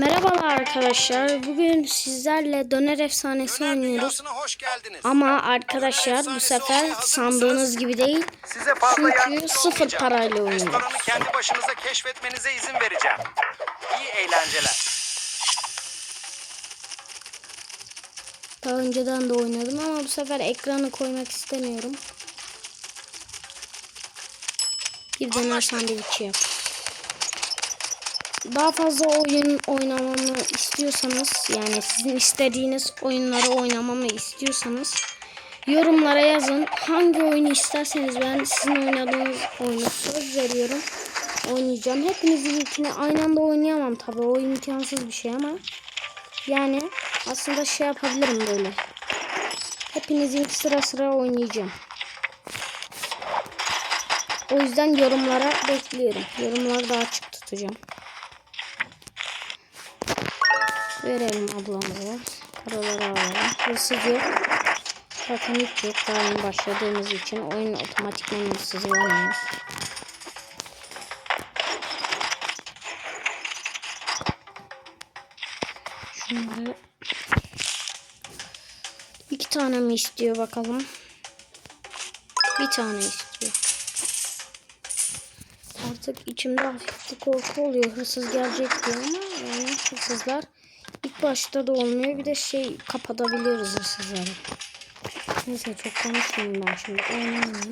Merhabalar arkadaşlar. Bugün sizlerle döner efsanesi Döner oynuyoruz. hoş geldiniz. Ama arkadaşlar bu sefer sandığınız gibi değil. Size fazla Çünkü sıfır parayla oynuyoruz. Restoranı kendi başınıza keşfetmenize izin vereceğim. İyi eğlenceler. Daha önceden de oynadım ama bu sefer ekranı koymak istemiyorum. Bir döner sandviçi yap. Daha fazla oyun oynamamı istiyorsanız yani sizin istediğiniz oyunları oynamamı istiyorsanız yorumlara yazın. Hangi oyunu isterseniz ben sizin oynadığınız oyunu söz veriyorum. Oynayacağım. Hepinizin ikini aynı anda oynayamam tabii. O imkansız bir şey ama yani aslında şey yapabilirim böyle. Hepinizin sıra sıra oynayacağım. O yüzden yorumlara bekliyorum. Yorumları da açık tutacağım. Verelim ablamıza. Paraları alalım. Hırsız yok. Zaten hiç yok. Daha yeni başladığımız için oyun otomatikman hırsız vermiyor. Şunları iki tane mi istiyor bakalım. Bir tane istiyor. Artık içimde hafif bir korku oluyor. Hırsız gelecek diye ama yani hırsızlar ilk başta da olmuyor. Bir de şey kapatabiliyoruz hırsızları. Neyse çok konuşmayayım ben şimdi. Oynamayayım.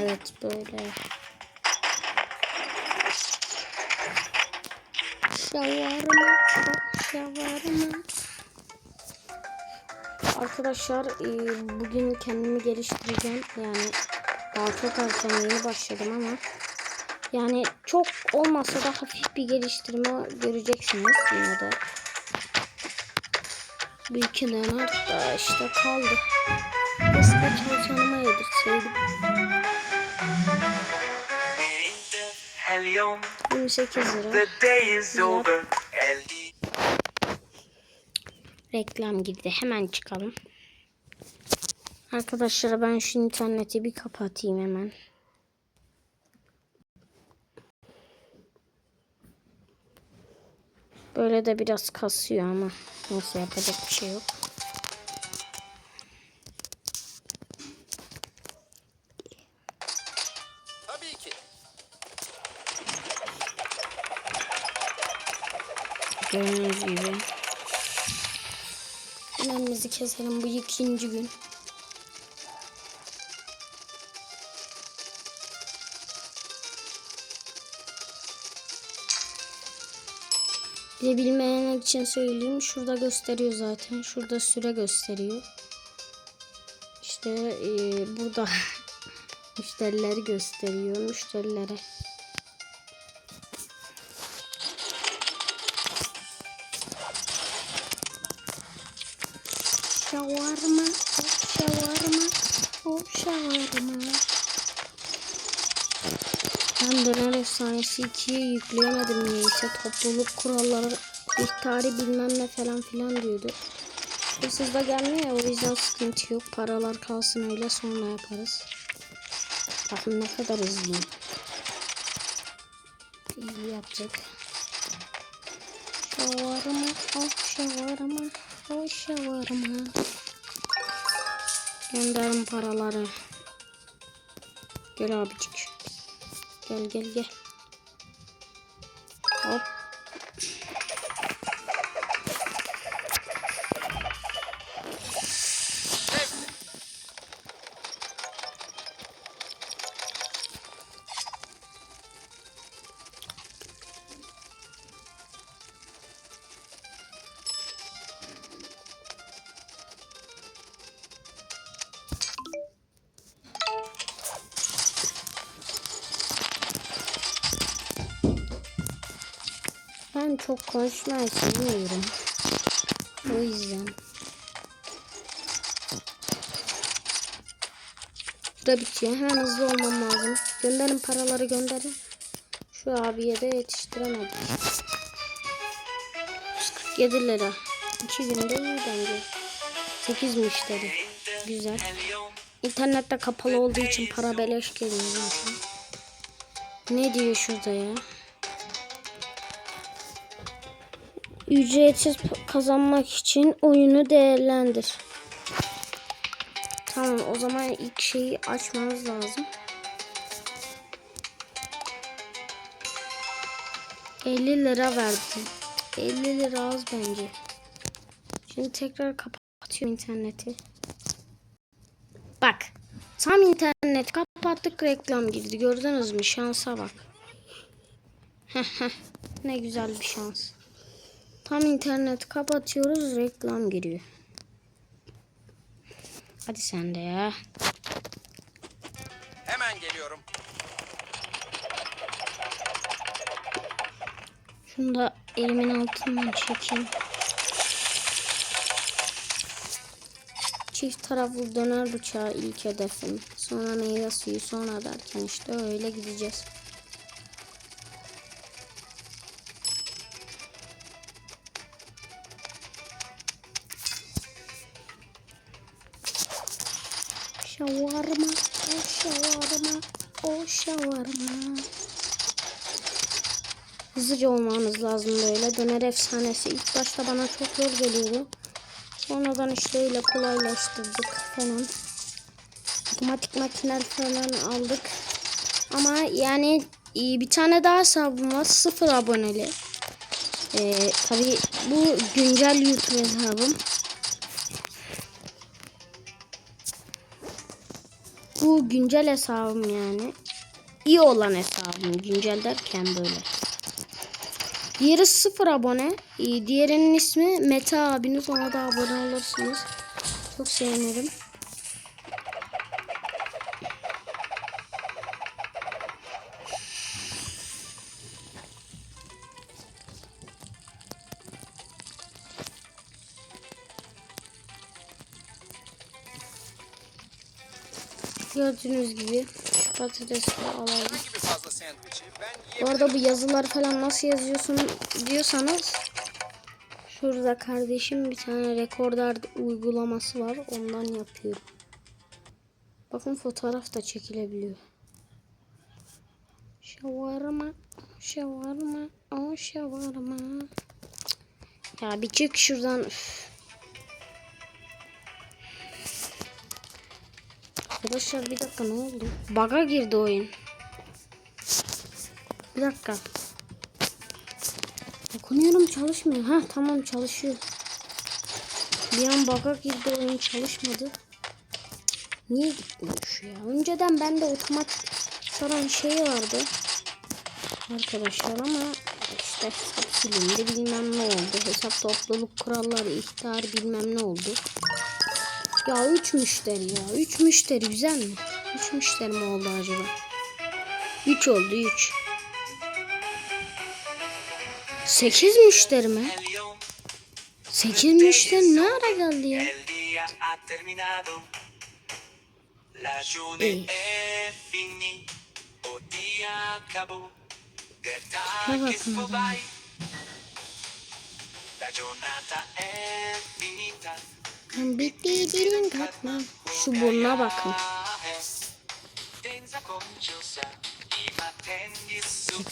Evet böyle. Şavarma, şavarma. Arkadaşlar e, bugün kendimi geliştireceğim. Yani daha çok erken yeni başladım ama yani çok olmasa da hafif bir geliştirme göreceksiniz yine de. İki döner da işte kaldı. Eski çalışanıma yedirseydim. 28 lira. the day is over and Reklam girdi. Hemen çıkalım. Arkadaşlar ben şu interneti bir kapatayım hemen. Böyle de biraz kasıyor ama nasıl yapacak bir şey yok. Tabii ki. Gördüğünüz gibi. Önemimizi keselim bu ikinci gün. Bir de bilmeyenler için söyleyeyim. Şurada gösteriyor zaten. Şurada süre gösteriyor. İşte eee, burada müşterileri gösteriyor. Müşterilere. Ben döner efsanesi 2'ye yükleyemedim neyse. Topluluk kuralları, ihtari bilmem ne falan filan diyordu. Hırsız da gelmiyor ya o yüzden sıkıntı yok. Paralar kalsın öyle sonra yaparız. Bakın ne kadar hızlıyım. İyi yapacak. Şavarma, o şavarma, o şavarma. Gönderin paraları. Gel abicik. Gel gel gel. Hop. Çok konuşmayı sevmiyorum. O yüzden. Süre bitiyor. Hemen hızlı olmam lazım. Gönderin paraları gönderin. Şu abiye de yetiştiremedik. 147 lira. 2 günde iyi bence. 8 müşteri. Güzel. İnternette kapalı olduğu için para beleş geliyor. Ne diyor şurada ya? Ücretsiz kazanmak için oyunu değerlendir. Tamam o zaman ilk şeyi açmamız lazım. 50 lira verdim. 50 lira az bence. Şimdi tekrar kapatıyorum interneti. Bak. Tam internet kapattık reklam girdi. Gördünüz mü? Şansa bak. ne güzel bir şans. Tam internet kapatıyoruz reklam giriyor. Hadi sen de ya. Hemen geliyorum. Şunu da elimin altından çekeyim. Çift taraflı döner bıçağı ilk hedefim. Sonra meyve suyu sonra derken işte öyle gideceğiz. Şavarma, o şavarma, o şavarma. Hızlıca olmamız lazım böyle. Döner efsanesi ilk başta bana çok zor geliyordu. Sonradan işte öyle kolaylaştırdık falan. Otomatik makineler falan aldık. Ama yani e, bir tane daha hesabım var. Sıfır aboneli. Ee, tabii bu güncel YouTube hesabım. Bu güncel hesabım yani. İyi olan hesabım. Güncel derken böyle. Diğeri sıfır abone. Ee, Diğerinin ismi Mete abiniz. Ona da abone olursunuz. Çok sevinirim. Gördüğünüz gibi şu patatesleri alalım. Bu arada bu yazılar falan nasıl yazıyorsun diyorsanız şurada kardeşim bir tane rekordar uygulaması var. Ondan yapıyorum. Bakın fotoğraf da çekilebiliyor. Şavarma, şavarma, o şavarma. Ya bir çık şuradan. Üf. Arkadaşlar bir dakika ne oldu? Baga girdi oyun. Bir dakika. Dokunuyorum çalışmıyor. Ha tamam çalışıyor. Bir an bug'a girdi oyun çalışmadı. Niye gitmiyor ya? Önceden bende otomatik saran şey vardı. Arkadaşlar ama işte hesap silindi bilmem ne oldu. Hesap topluluk kuralları ihtar bilmem ne oldu. Ya 3 müşteri ya. 3 müşteri güzel mi? 3 müşteri mi oldu acaba? 3 oldu 3. 8 müşteri mi? El león 8 müşteri ne ara geldi ya? La giornata è finita. Bitti dilin katma. Şu burnuna bakın.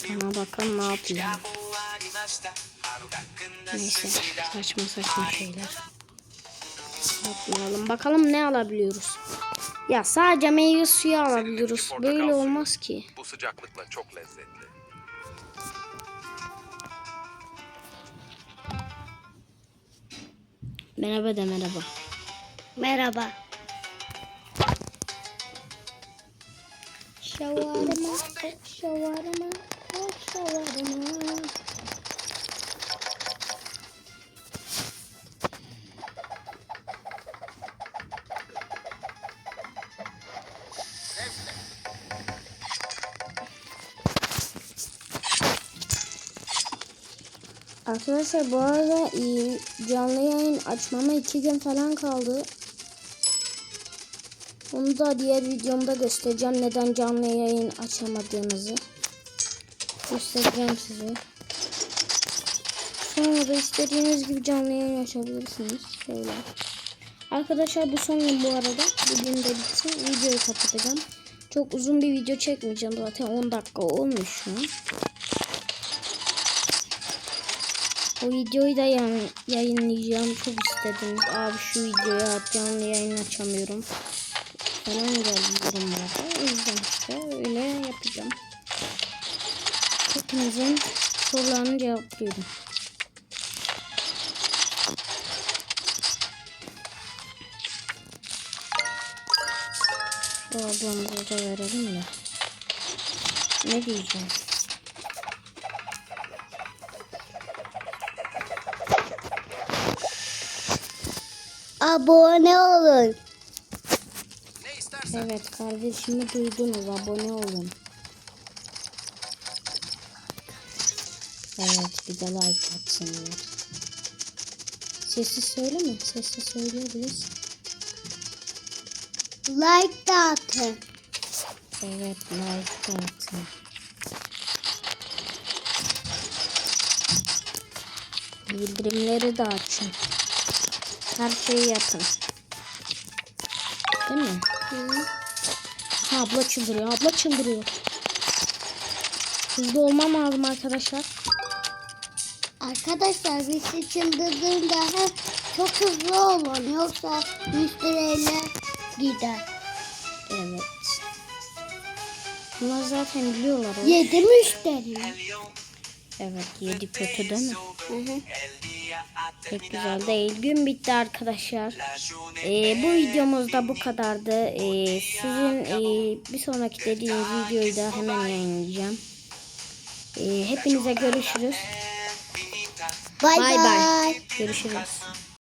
Bana bakın ne yapıyor. Neyse saçma saçma şeyler. Yapmayalım. Bakalım ne alabiliyoruz. Ya sadece meyve suyu alabiliyoruz. Böyle olmaz ki. Bu sıcaklıkla çok lezzetli. Merhaba de merhaba. Merhaba. Şavarma, şavarma, şavarma. Arkadaşlar bu arada canlı yayın açmama iki gün falan kaldı. Onu da diğer videomda göstereceğim. Neden canlı yayın açamadığınızı. Göstereceğim size. Sonra da istediğiniz gibi canlı yayın açabilirsiniz. Şöyle. Arkadaşlar bu son gün bu arada. Bugün de bitsin. Videoyu kapatacağım. Çok uzun bir video çekmeyeceğim. Zaten 10 dakika olmuş şu an. O videoyu da yani yayınlayacağım. Çok istedim. Abi şu videoyu canlı yayın açamıyorum. Falan geldi yorumlarda. O yüzden işte öyle yapacağım. Hepinizin sorularını cevaplıyorum. Şu ablamıza da verelim de. Ne diyeceğim? Abone olun. Ne istersen. Evet kardeşimi duydunuz abone olun. Evet bir de like atsınlar. Sessiz söyleme. Sessiz söyleyebilirsin. Like da atın. Evet like da atın. Bildirimleri de açın. Her şeyi yapın. Değil mi? Ha, abla çıldırıyor. Abla çıldırıyor. Hızlı olmam lazım arkadaşlar. Arkadaşlar birisi çıldırdığında he, çok hızlı olun yoksa müşteriyle gider. Evet. Bunlar zaten biliyorlar. Yedi müşteri. Evet yedi kötü değil mi? Hı hı. Pek güzel değil. Gün bitti arkadaşlar. Ee, bu videomuz da bu kadardı. Ee, sizin e, bir sonraki dediğiniz videoyu da hemen yayınlayacağım. Ee, hepinize görüşürüz. bay. bay. Görüşürüz.